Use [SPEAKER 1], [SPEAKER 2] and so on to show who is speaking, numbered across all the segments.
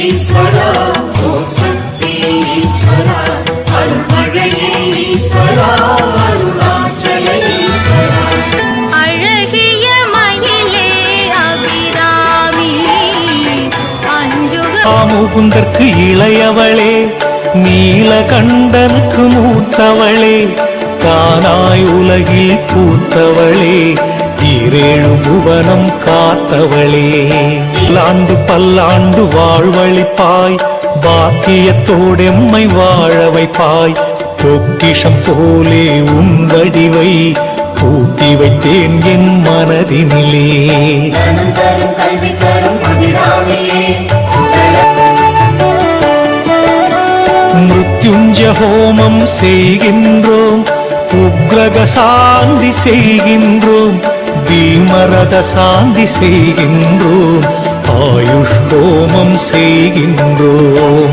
[SPEAKER 1] ஈஸ்வரா ஓம் சக்தி ஈஸ்வரா
[SPEAKER 2] அருள்மழையே ஈஸ்வரா அருணாச்சல ஈஸ்வரா.
[SPEAKER 3] முகுந்தற்கு இளையவளே நீலகண்டனுக்கு மூத்தவளே தானாய் உலகில் பூத்தவளே ஈரேழு புவனம் காத்தவளே. பல்லாண்டு பல்லாண்டு வாழ்வழிப்பாய் பாக்கியத்தோடெம்மை வாழ வைப்பாய் பொக்கிஷம் போலே உன் வடிவை பூட்டி வைத்தேன் என் மனதினிலே. மிருத்யுஞ்ச ஹோமம் செய்கின்றோம் உக்ரக சாந்தி செய்கின்றோம். மரத சாந்தி செய்கின்றோம். ஆயுஷ் ஹோமம் செய்கின்றோம்.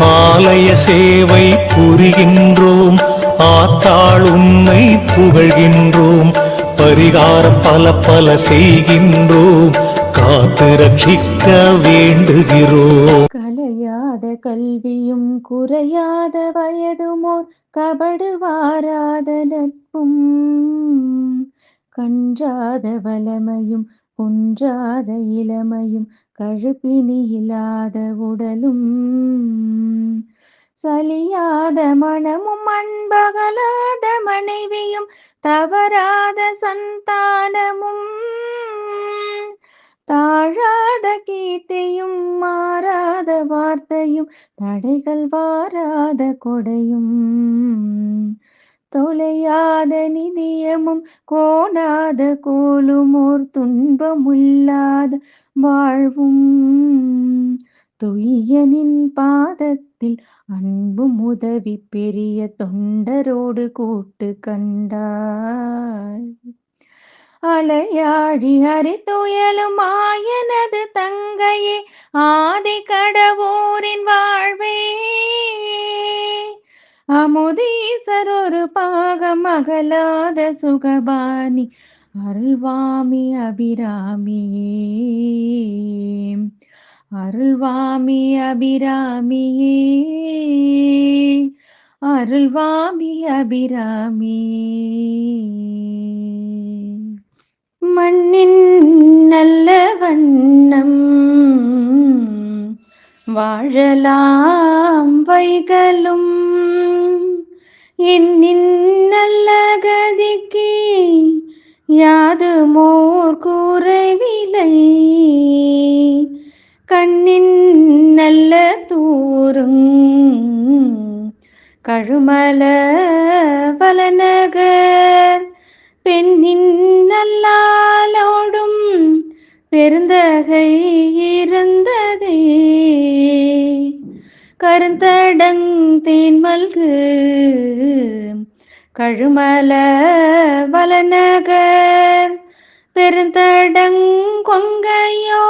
[SPEAKER 3] ஆலய சேவை புரிகின்றோம். ஆத்தாள் உண்மை புகழ்கின்றோம். பரிகாரம் பல பல செய்கின்றோம். காத்து ரட்சிக்க வேண்டுகிறோம்.
[SPEAKER 4] கலையாத கல்வியும் குறையாத வயதுமோர் கபடு வாராத நட்பும் கன்றாத வலமையும் குன்றாத இளமையும் கழுப்பினி இல்லாத உடலும். சலியாத மனமும் அன்பகலாத மனைவியும் தவறாத சந்தானமும். தாழாத கீர்த்தியும் மாறாத வார்த்தையும் தடைகள் வாராத கொடையும். தொலையாத நிதியமும் கோணாத கோலுமோர் துன்பமுள்ளாத வாழ்வும். துய்யனின் பாதத்தில் அன்பும் உதவி பெரிய தொண்டரோடு கூட்டு கண்டாய். அலையாழி ஹரித்துயலும் ஆயனது தங்கையே ஆதி கடவுரின் வாழ்வே. அமுதீசர் ஒரு பாகம் அகலாத சுகபாணி அருள்வாமி அபிராமியே. அருள்வாமி அபிராமியே. அருள்வாமி அபிராமியே. மண்ணின் நல்ல வண்ணம். வாழலாம் வைகளும். என்னின் நல்ல கதிக்கு யாது மோர் கூறவில்லை. கண்ணின் நல்ல தூரும். கழுமல வலநகர் பெருந்தகை இருந்ததே கருந்தடங் தேன்மல்கு கழுமல வலநகர் பெருந்தடங் கொங்கையோ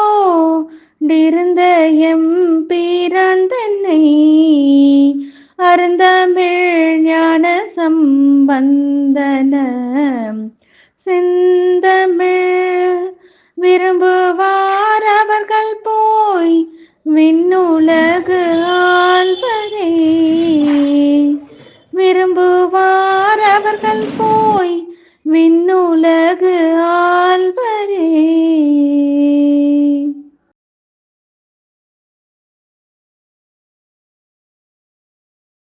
[SPEAKER 4] டிருந்த எம் பீரான் தன்னை அருந்தமிழ் ஞான சம்பந்தன சிந்த விரும்புவார் அவர்கள் போய் விண்ணுலகு